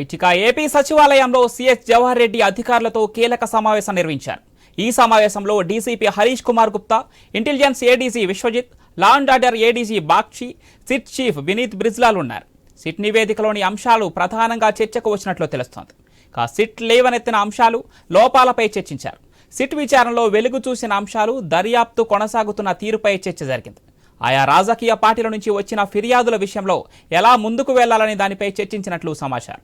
ఇక ఏపీ సచివాలయంలో సిఎస్ జవహర్ రెడ్డి అధికారులతో కీలక సమావేశం నిర్వహించారు. ఈ సమావేశంలో DCP Harish Kumar Gupta intelligence ADG Vishwajit law and order ADG Bakshi SIT chief Vineet Brijlal ఉన్నారు. సిట్ నివేదికలోని అంశాలు ప్రధానంగా చర్చకు వచ్చినట్లు తెలుస్తోంది. కా సిట్ లేవనెత్తిన అంశాలు లోపాలపై చర్చించారు. సిట్ విచారణలో వెలుగు చూసిన అంశాలు దర్యాప్తు కొనసాగుతున్న తీరుపై చర్చ జరిగింది. ఆయా రాజకీయ పార్టీల నుంచి వచ్చిన ఫిర్యాదుల విషయంలో ఎలా ముందుకు వెళ్ళాలనే దానిపై చర్చించినట్లు సమాచారం.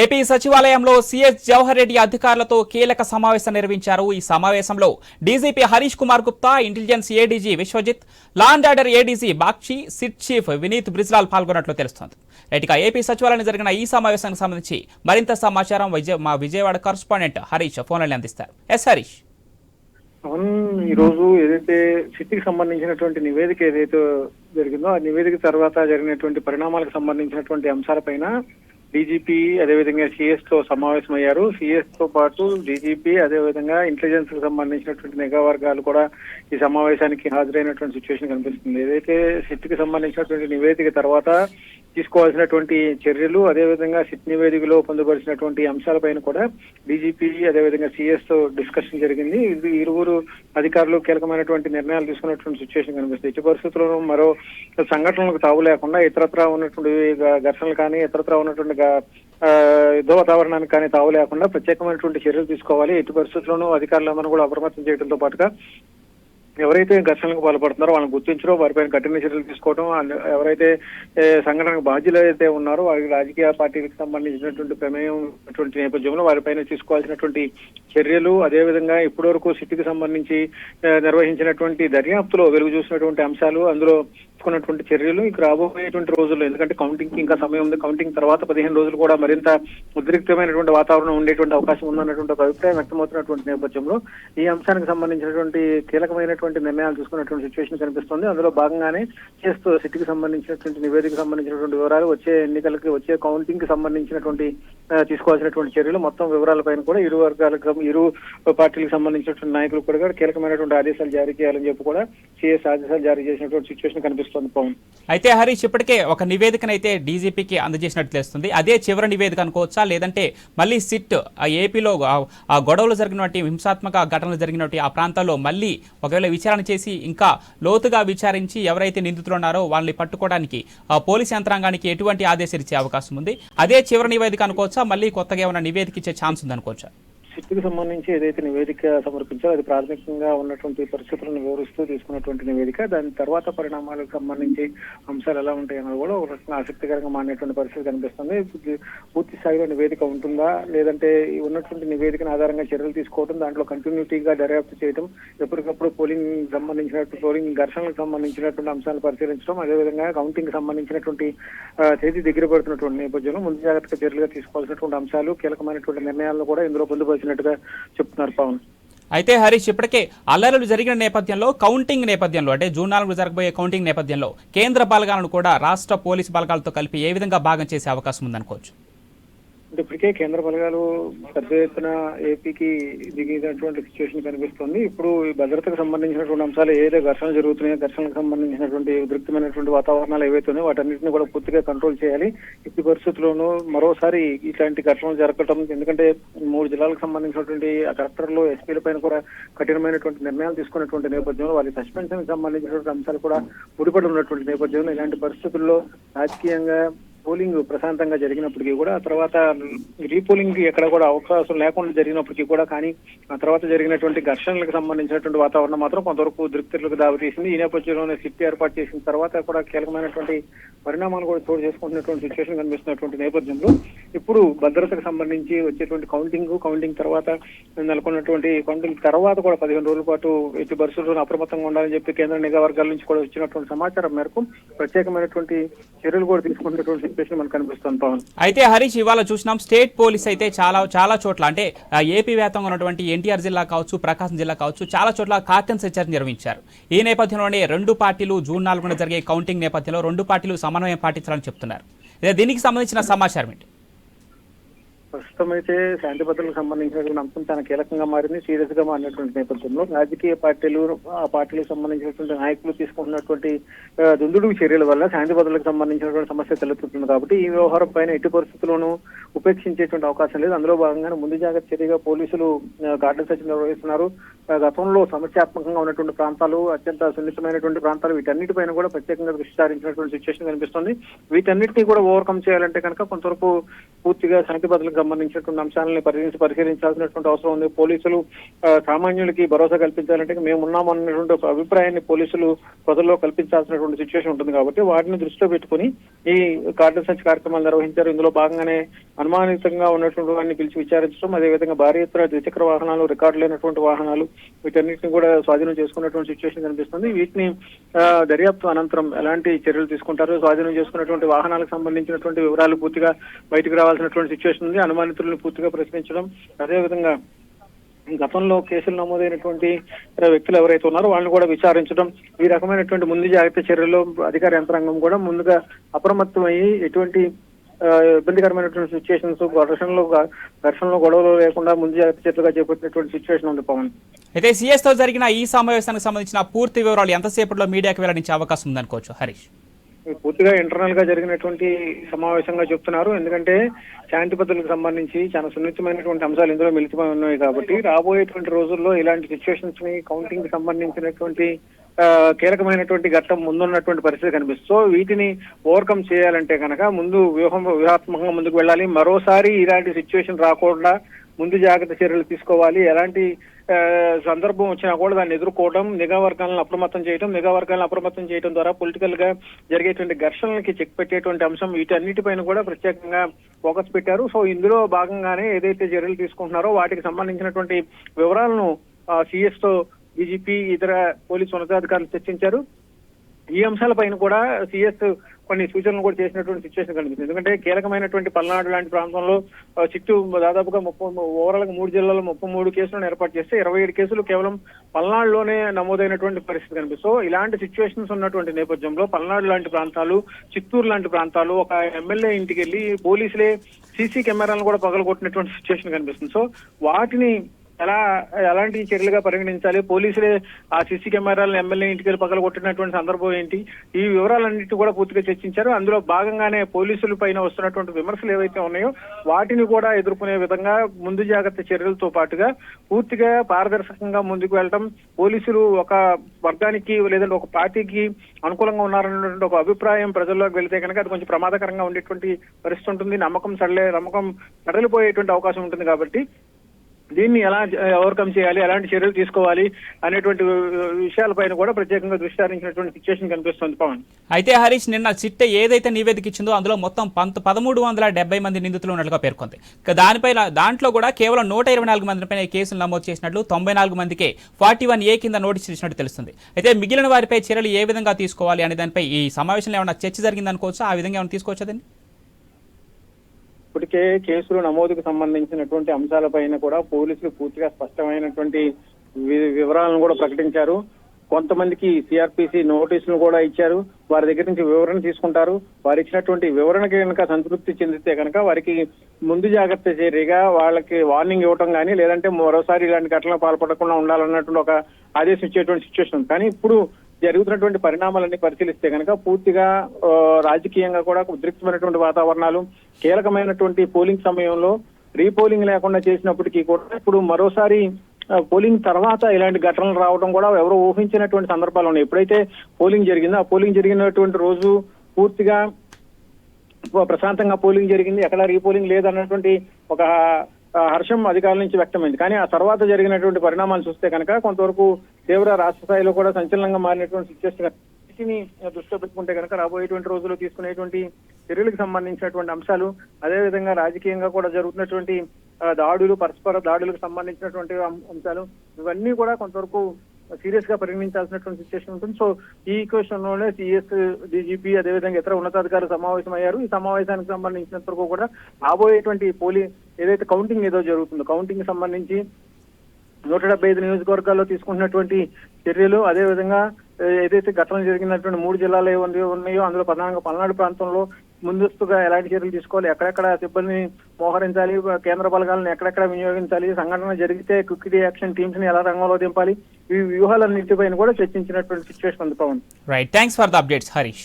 ఏపీ సచివాలయంలో సీఎస్ జవహర్ రెడ్డి అధికారులతో కీలక సమావేశం నిర్వహించారు. ఈ సమావేశంలో DGP Harish Kumar Gupta intelligence ADG Vishwajit law and order ADG Bakshi SIT chief Vineet Brijlal పాల్గొన్నట్లు తెలుస్తోంది. రైట్గా ఏపీ సచివాలయం జరిగిన ఈ సమావేశానికి సంబంధించి మరింత సమాచారం విజయ మా విజయవాడ కరస్పాండెంట్ హరీష్ ఫోన్లని అందిస్తారు. ఎస్ హరీష్. ఈ రోజు ఏదైతే సిట్టికి సంబంధించినటువంటి నివేదిక ఏదైతే జరిగిందో ఆ నివేదిక తర్వాత జరిగినటువంటి పరిణామాలకు సంబంధించినటువంటి అంశాలపైన డీజీపీ అదేవిధంగా సిఎస్తో సమావేశమయ్యారు. సిఎస్తో పాటు డీజీపీ అదేవిధంగా ఇంటెలిజెన్స్కు సంబంధించినటువంటి నిఘా వర్గాలు కూడా ఈ సమావేశానికి హాజరైనటువంటి సిచ్యువేషన్ కనిపిస్తుంది. ఏదైతే సిట్కి సంబంధించినటువంటి నివేదిక తర్వాత తీసుకోవాల్సినటువంటి చర్యలు అదేవిధంగా సిట్ నివేదికలో పొందుపరిచినటువంటి అంశాలపైన కూడా డీజీపీ అదేవిధంగా సిఎస్తో డిస్కషన్ జరిగింది. ఇది ఇరువురు అధికారులు కీలకమైనటువంటి నిర్ణయాలు తీసుకున్నటువంటి సిచ్యువేషన్ కనిపిస్తుంది. ఇటు పరిస్థితుల్లో మరో సంఘటనలకు తావు లేకుండా ఇతరత్రా ఉన్నటువంటి ఘర్షణలు కానీ ఇతరత్రా ఉన్నటువంటి యుద్ధ వాతావరణానికి కానీ తావు లేకుండా ప్రత్యేకమైనటువంటి చర్యలు తీసుకోవాలి. ఎట్టి పరిస్థితుల్లోనూ అధికారులందరూ కూడా అప్రమత్తం చేయడంతో పాటుగా ఎవరైతే ఘర్షణలకు పాల్పడుతున్నారో వాళ్ళని గుర్తించడం వారిపైన కఠిన చర్యలు తీసుకోవడం ఎవరైతే సంఘటనకు బాధ్యులు అయితే ఉన్నారో వారికి రాజకీయ పార్టీలకు సంబంధించినటువంటి ప్రమేయం అటువంటి నేపథ్యంలో వారిపైన తీసుకోవాల్సినటువంటి చర్యలు అదేవిధంగా ఇప్పటివరకు సిట్టికి సంబంధించి నిర్వహించినటువంటి దర్యాప్తులో వెలుగు చూసినటువంటి అంశాలు అందులో తీసుకున్నటువంటి చర్యలు ఇక రాబోయేటువంటి రోజుల్లో. ఎందుకంటే కౌంటింగ్కి ఇంకా సమయం ఉంది. కౌంటింగ్ తర్వాత పదిహేను రోజులు కూడా మరింత ఉద్రిక్తమైనటువంటి వాతావరణం ఉండేటువంటి అవకాశం ఉందన్నటువంటి ఒక అభిప్రాయం వ్యక్తమవుతున్నటువంటి నేపథ్యంలో ఈ అంశానికి సంబంధించినటువంటి కీలకమైనటువంటి నిర్ణయాలు తీసుకున్నటువంటి సిచ్యువేషన్ కనిపిస్తుంది. అందులో భాగంగానే చేస్తూ సిటీకి సంబంధించినటువంటి నివేదిక సంబంధించినటువంటి వివరాలు వచ్చే ఎన్నికలకి వచ్చే కౌంటింగ్కి సంబంధించినటువంటి తీసుకోవాల్సినటువంటి చర్యలు. మొత్తం వివరాలపైన కూడా ఇరు వర్గాలకు ఇరు పార్టీలకు సంబంధించినటువంటి నాయకులు కూడా కీలకమైనటువంటి ఆదేశాలు జారీ చేయాలని చెప్పి కూడా సిఎస్ ఆదేశాలు జారీ చేసినటువంటి సిచ్యువేషన్ కనిపిస్తుంది పవన్. అయితే హరీష్ ఇప్పటికే ఒక నివేదికను అయితే డీజీపీకి అందజేసినట్టు తెలుస్తుంది. అదే చివరి నివేదిక అనుకోవచ్చా? లేదంటే మళ్ళీ సిట్ ఆ ఏపీలో ఆ- గొడవలు జరిగినటువంటి హింసాత్మక ఘటనలు జరిగినటువంటి ఆ ప్రాంతాల్లో మళ్ళీ ఒకవేళ విచారణ చేసి ఇంకా లోతుగా విచారించి ఎవరైతే నిందితులు ఉన్నారో వాళ్ళని పట్టుకోవడానికి ఆ పోలీస్ యంత్రాంగానికి ఎటువంటి ఆదేశాలు ఇచ్చే అవకాశం ఉంది? అదే చివరి నివేదిక అనుకోవచ్చు? మళ్ళీ కొత్తగా ఏమైనా నివేదిక ఇచ్చే ఛాన్స్ ఉంది అనుకోవచ్చా సంబంధించి ఏదైతే నివేదిక సమర్పించారో అది ప్రాథమికంగా ఉన్నటువంటి పరిస్థితులను వివరిస్తూ తీసుకున్నటువంటి నివేదిక. దాని తర్వాత పరిణామాలకు సంబంధించి అంశాలు ఎలా ఉంటాయన్నది కూడా ఒక రకంగా ఆసక్తికరంగా మారినటువంటి పరిస్థితి కనిపిస్తుంది. పూర్తి- స్థాయిలో నివేదిక ఉంటుందా? లేదంటే ఉన్నటువంటి నివేదికను ఆధారంగా చర్యలు తీసుకోవడం దాంట్లో కంటిన్యూటీగా దర్యాప్తు చేయడం ఎప్పటికప్పుడు పోలింగ్ సంబంధించినటువంటి పోలింగ్ ఘర్షణలకు సంబంధించినటువంటి అంశాలను పరిశీలించడం అదేవిధంగా కౌంటింగ్ సంబంధించినటువంటి తేదీ దగ్గర పడుతున్నటువంటి నేపథ్యంలో ముందు జాగ్రత్తగా చర్యలుగా తీసుకోవాల్సినటువంటి అంశాలు కీలకమైనటువంటి నిర్ణయాలను కూడా ఇందులో పొందుపరిచినట్టుగా చెప్తున్నారు పవన్. అయితే హరీష్ ఇప్పటికే అల్లర్లు జరిగిన నేపథ్యంలో కౌంటింగ్ నేపథ్యంలో అంటే జూన్ నాలుగు జరగబోయే కౌంటింగ్ నేపథ్యంలో కేంద్ర బలగాలను కూడా రాష్ట్ర పోలీసు బలగాలతో కలిపి ఏ విధంగా భాగం చేసే అవకాశం ఉందనుకోవచ్చు? ఇప్పటికే కేంద్ర బలగాలు పెద్ద ఎత్తున ఏపీకి దిగినటువంటి సిచ్యువేషన్ కనిపిస్తుంది. ఇప్పుడు ఈ భద్రతకు సంబంధించినటువంటి అంశాలు ఏదైతే ఘర్షణలు జరుగుతున్నాయో ఘర్షణకు సంబంధించినటువంటి ఉద్రిక్తమైనటువంటి వాతావరణాలు ఏవైతే ఉన్నాయో వాటన్నిటిని కూడా పూర్తిగా కంట్రోల్ చేయాలి. ఇట్టి పరిస్థితుల్లోనూ మరోసారి ఇట్లాంటి ఘర్షణలు జరగటం ఎందుకంటే మూడు జిల్లాలకు సంబంధించినటువంటి ఆ కలెక్టర్లు ఎస్పీల పైన కూడా కఠినమైనటువంటి నిర్ణయాలు తీసుకున్నటువంటి నేపథ్యంలో వారి సస్పెన్షన్ సంబంధించినటువంటి అంశాలు కూడా ముడిపడి ఉన్నటువంటి నేపథ్యంలో ఇలాంటి పరిస్థితుల్లో రాజకీయంగా పోలింగ్ ప్రశాంతంగా జరిగినప్పటికీ కూడా తర్వాత రీపోలింగ్కి ఎక్కడ కూడా అవకాశం లేకుండా జరిగినప్పటికీ కూడా కానీ ఆ తర్వాత జరిగినటువంటి ఘర్షణలకు సంబంధించినటువంటి వాతావరణం మాత్రం కొంతవరకు దృక్తిలకు దారితీసింది. ఈ నేపథ్యంలోనే సిట్ ఏర్పాటు చేసిన తర్వాత కూడా కీలకమైనటువంటి పరిణామాలు కూడా చోటు చేసుకుంటున్నటువంటి సిచ్యువేషన్ కనిపిస్తున్నటువంటి నేపథ్యంలో ఇప్పుడు భద్రతకు సంబంధించి వచ్చేటువంటి కౌంటింగ్ కౌంటింగ్ తర్వాత నెలకొన్నటువంటి కౌంటింగ్ తర్వాత కూడా పదిహేను రోజుల పాటు ఎట్టి పరిస్థితుల్లో అప్రమత్తంగా ఉండాలని చెప్పి కేంద్ర నిఘా వర్గాల నుంచి కూడా వచ్చినటువంటి సమాచారం మేరకు ప్రత్యేకమైనటువంటి చర్యలు కూడా తీసుకున్నటువంటి చెప్పేసి మనకు అనిపిస్తుంది పవన్. అయితే హరీష్ ఇవాళ చూసినాం స్టేట్ పోలీస్ అయితే చాలా చాలా చోట్ల అంటే ఏపీ వ్యాప్తంగా ఉన్నటువంటి ఎన్టీఆర్ జిల్లా కావచ్చు ప్రకాశం జిల్లా కావచ్చు చాలా చోట్ల కార్టన్ సెర్చర్ నిర్వహించారు. ఈ నేపథ్యంలోనే రెండు పార్టీలు జూన్ నాలుగున జరిగే కౌంటింగ్ నేపథ్యంలో రెండు పార్టీలు సమన్వయం పాటించాలని చెప్తున్నారు. దీనికి సంబంధించిన సమాచారం ఏంటి? ప్రస్తుతం అయితే శాంతి భద్రతలకు సంబంధించినటువంటి అంశం చాలా కీలకంగా మారింది సీరియస్గా మారినటువంటి నేపథ్యంలో. రాజకీయ పార్టీలు ఆ పార్టీలకు సంబంధించినటువంటి నాయకులు తీసుకుంటున్నటువంటి దుందుడు చర్యల వల్ల శాంతి భద్రతలకు సంబంధించినటువంటి సమస్య తలెత్తుతుంది కాబట్టి ఈ వ్యవహారం పైన ఎట్టి పరిస్థితుల్లోనూ ఉపేక్షించేటువంటి అవకాశం లేదు. అందులో భాగంగానే ముందు జాగ్రత్త చర్యగా పోలీసులు గార్డెన్ సెర్చ్ నిర్వహిస్తున్నారు. గతంలో సమస్యాత్మకంగా ఉన్నటువంటి ప్రాంతాలు అత్యంత సున్నితమైనటువంటి ప్రాంతాలు వీటన్నిటిపైన కూడా ప్రత్యేకంగా దృష్టి సారించినటువంటి సిచ్యువేషన్ కనిపిస్తుంది. వీటన్నిటిని కూడా ఓవర్కమ్ చేయాలంటే కనుక కొంతవరకు పూర్తిగా శాంతి భద్రతలకు సంబంధించినటువంటి అంశాలని పరిగణించి పరిశీలించాల్సినటువంటి అవసరం ఉంది. పోలీసులు సామాన్యులకి భరోసా కల్పించాలంటే మేము ఉన్నామన్నటువంటి ఒక అభిప్రాయాన్ని పోలీసులు ప్రజల్లో కల్పించాల్సినటువంటి సిచ్యువేషన్ ఉంటుంది కాబట్టి వాటిని దృష్టిలో పెట్టుకుని ఈ కార్డు సంచి కార్యక్రమాలు నిర్వహించారు. ఇందులో భాగంగానే అనుమానితంగా ఉన్నటువంటి వారిని పిలిచి విచారించడం అదేవిధంగా భారీ ఎత్తున ద్విచక్ర వాహనాలు రికార్డు లేనటువంటి వాహనాలు వీటన్నిటిని కూడా స్వాధీనం చేసుకున్నటువంటి సిచ్యువేషన్ కనిపిస్తుంది. వీటిని ఆ, దర్యాప్తు అనంతరం ఎలాంటి చర్యలు తీసుకుంటారు? స్వాధీనం చేసుకున్నటువంటి వాహనాలకు సంబంధించినటువంటి వివరాలు పూర్తిగా బయటకు రావాల్సినటువంటి సిచ్యువేషన్ ఉంది. అనుమానితులను పూర్తిగా ప్రశ్నించడం అదేవిధంగా గతంలో కేసులు నమోదైనటువంటి వ్యక్తులు ఎవరైతే ఉన్నారో వాళ్ళని కూడా విచారించడం ఈ రకమైనటువంటి ముందు జాగ్రత్త చర్యల్లో అధికార యంత్రాంగం కూడా ముందుగా అప్రమత్తమయ్యి ఎటువంటి ఆ, ఇబ్బందికరమైనటువంటి సిచ్యువేషన్స్ ఘర్షణలో ఘర్షణలో గొడవలు లేకుండా ముందు జాగ్రత్త చర్యలుగా చేపట్టినటువంటి సిచ్యువేషన్ ఉంది పవన్. అయితే సీఎస్తో జరిగిన ఈ సమావేశానికి సంబంధించిన పూర్తి వివరాలు ఎంతసేపట్లో మీడియాకి వెల్లడించే అవకాశం ఉందనుకోవచ్చు. హరీష్. పూర్తిగా ఇంటర్నల్గా జరిగినటువంటి సమావేశంగా చెప్తున్నారు. ఎందుకంటే శాంతి భద్రతలకు సంబంధించి చాలా సున్నితమైనటువంటి అంశాలు ఇందులో మిలితమై ఉన్నాయి కాబట్టి రాబోయేటువంటి రోజుల్లో ఇలాంటి సిచ్యువేషన్స్ని కౌంటింగ్కి సంబంధించినటువంటి కీలకమైనటువంటి ఘట్టం ముందున్నటువంటి పరిస్థితి కనిపిస్తుంది. సో వీటిని ఓవర్కమ్ చేయాలంటే కనుక ముందు వ్యూహం వ్యూహాత్మకంగా ముందుకు వెళ్ళాలి. మరోసారి ఇలాంటి సిచ్యువేషన్ రాకుండా ముందు జాగ్రత్త చర్యలు తీసుకోవాలి. ఎలాంటి సందర్భం వచ్చినా కూడా దాన్ని ఎదుర్కోవడం నిఘా వర్గాలను అప్రమత్తం చేయడం నిఘా వర్గాలను అప్రమత్తం చేయడం ద్వారా పొలిటికల్గా జరిగేటువంటి ఘర్షణలకి చెక్ పెట్టేటువంటి అంశం వీటన్నిటిపైన కూడా ప్రత్యేకంగా ఫోకస్ పెట్టారు. సో ఇందులో భాగంగానే ఏదైతే చర్యలు తీసుకుంటున్నారో వాటికి సంబంధించినటువంటి వివరాలను సిఎస్తో డీజీపీ ఇతర పోలీసు ఉన్నతాధికారులు చర్చించారు. ఈ అంశాలపైన కూడా సిఎస్ కొన్ని సూచనలు కూడా చేసినటువంటి సిచ్యువేషన్ కనిపిస్తుంది. ఎందుకంటే కీలకమైనటువంటి పల్నాడు లాంటి ప్రాంతంలో ఆ, చిత్తూ దాదాపుగా ముప్పై ఓవరాల్గా మూడు జిల్లాల్లో ముప్పై మూడు కేసులను ఏర్పాటు చేస్తే ఇరవై ఏడు కేసులు కేవలం పల్నాడులోనే నమోదైనటువంటి పరిస్థితి కనిపిస్తుంది. సో ఇలాంటి సిచ్యువేషన్స్ ఉన్నటువంటి నేపథ్యంలో పల్నాడు లాంటి ప్రాంతాలు చిత్తూరు లాంటి ప్రాంతాలు ఒక ఎమ్మెల్యే ఇంటికి వెళ్ళి పోలీసులే సీసీ కెమెరాలను కూడా పగలగొట్టినటువంటి సిచ్యువేషన్ కనిపిస్తుంది. సో వాటిని ఎలా ఎలాంటి చర్యలుగా పరిగణించాలి? పోలీసులే ఆ సీసీ కెమెరాలను ఎమ్మెల్యే ఇంటికి వెళ్ళి పగల కొట్టినటువంటి సందర్భం ఏంటి? ఈ వివరాలన్నింటినీ కూడా పూర్తిగా చర్చించారు. అందులో భాగంగానే పోలీసుల పైన వస్తున్నటువంటి విమర్శలు ఏవైతే ఉన్నాయో వాటిని కూడా ఎదుర్కొనే విధంగా ముందు జాగ్రత్త చర్యలతో పాటుగా పూర్తిగా పారదర్శకంగా ముందుకు వెళ్ళడం పోలీసులు ఒక వర్గానికి లేదంటే ఒక పార్టీకి అనుకూలంగా ఉన్నారన్నటువంటి ఒక అభిప్రాయం ప్రజల్లోకి వెళ్తే కనుక అది కొంచెం ప్రమాదకరంగా ఉండేటువంటి పరిస్థితి ఉంటుంది. నమ్మకం సడలే నమ్మకం సడలిపోయేటువంటి అవకాశం ఉంటుంది కాబట్టి దీన్ని ఎలా ఓవర్కమ్ చేయాలి ఎలాంటి చర్యలు తీసుకోవాలి అనేటువంటి విషయాలపైన కూడా ప్రత్యేకంగా దృష్టి సారించినటువంటి సిచ్యువేషన్ కనిపిస్తుంది పవన్. అయితే హరీష్ నిన్న చిట్ట ఏదైతే నివేదిక ఇచ్చిందో అందులో మొత్తం పంత పదమూడు వందల డెబ్బై మంది నిందితులు ఉన్నట్లుగా పేర్కొంది. దానిపై దాంట్లో కూడా కేవలం నూట ఇరవై నాలుగు మందిపైన కేసులు నమోదు చేసినట్లు తొంభై నాలుగు మందికే ఫార్టీ వన్ ఏ కింద నోటీస్ ఇచ్చినట్టు తెలుస్తుంది. అయితే మిగిలిన వారిపై చర్యలు ఏ విధంగా తీసుకోవాలి అనే దానిపై ఈ సమావేశంలో ఏమైనా చర్చ జరిగిందనుకోవచ్చు? ఆ విధంగా ఏమైనా తీసుకోవచ్చా ఇప్పటికే కేసులు నమోదుకు సంబంధించినటువంటి అంశాలపైన కూడా పోలీసులు పూర్తిగా స్పష్టమైనటువంటి వి- వివరాలను కూడా ప్రకటించారు. కొంతమందికి సిఆర్పిసి నోటీసులు కూడా ఇచ్చారు. వారి దగ్గర నుంచి వివరణ తీసుకుంటారు. వారు ఇచ్చినటువంటి వివరణకి కనుక సంతృప్తి చెందితే కనుక వారికి ముందు జాగ్రత్త చర్యగా వాళ్ళకి వార్నింగ్ ఇవ్వటం కానీ లేదంటే మరోసారి ఇలాంటి ఘటనలు పాల్పడకుండా ఉండాలన్నటువంటి ఒక ఆదేశం ఇచ్చేటువంటి సిచ్యువేషన్ కానీ ఇప్పుడు జరుగుతున్నటువంటి పరిణామాలన్నీ పరిశీలిస్తే కనుక పూర్తిగా రాజకీయంగా కూడా ఉద్రిక్తమైనటువంటి వాతావరణాలు కీలకమైనటువంటి పోలింగ్ సమయంలో రీపోలింగ్ లేకుండా చేసినప్పటికీ కూడా ఇప్పుడు మరోసారి పోలింగ్ తర్వాత ఇలాంటి ఘటనలు రావడం కూడా ఎవరు ఊహించినటువంటి సందర్భాలు ఉన్నాయి. ఎప్పుడైతే పోలింగ్ జరిగిందో ఆ పోలింగ్ జరిగినటువంటి రోజు పూర్తిగా ప్రశాంతంగా పోలింగ్ జరిగింది. ఎక్కడ రీపోలింగ్ లేదన్నటువంటి ఒక హర్షం అధికారుల నుంచి వ్యక్తమైంది. కానీ ఆ తర్వాత జరిగినటువంటి పరిణామాలు చూస్తే కనుక కొంతవరకు తీవ్ర రాష్ట్ర స్థాయిలో కూడా సంచలనంగా మారినటువంటి సిచ్యువేషన్ వీటిని దృష్టిలో పెట్టుకుంటే కనుక రాబోయేటువంటి రోజుల్లో తీసుకునేటువంటి చర్యలకు సంబంధించినటువంటి అంశాలు అదేవిధంగా రాజకీయంగా కూడా జరుగుతున్నటువంటి దాడులు పరస్పర దాడులకు సంబంధించినటువంటి అంశాలు ఇవన్నీ కూడా కొంతవరకు సీరియస్గా పరిగణించాల్సినటువంటి సిచ్యువేషన్ ఉంటుంది. సో ఈ క్వశ్చన్లోనే సిఎస్ డీజీపీ అదేవిధంగా ఇతర ఉన్నతాధికారులు సమావేశమయ్యారు. ఈ సమావేశానికి సంబంధించినంత వరకు కూడా రాబోయేటువంటి పోలీ ఏదైతే కౌంటింగ్ ఏదో జరుగుతుందో కౌంటింగ్ సంబంధించి నూట డెబ్బై ఐదు నియోజకవర్గాల్లో తీసుకుంటున్నటువంటి చర్యలు అదేవిధంగా ఏదైతే ఘటనలు జరిగినటువంటి మూడు జిల్లాలు ఏవన్నీ ఉన్నాయో అందులో ప్రధానంగా పల్నాడు ప్రాంతంలో ముందస్తుగా ఎలాంటి చర్యలు తీసుకోవాలి ఎక్కడెక్కడ సిబ్బందిని మోహరించాలి కేంద్ర బలగాలను ఎక్కడెక్కడ వినియోగించాలి సంఘటన జరిగితే క్విక్ యాక్షన్ టీమ్స్ని ఎలా రంగంలో దింపాలి ఈ వ్యూహాలన్నింటిపైన కూడా చర్చించినటువంటి సిచ్యువేషన్ ఉంది Pawan. Right thanks for the updates Harish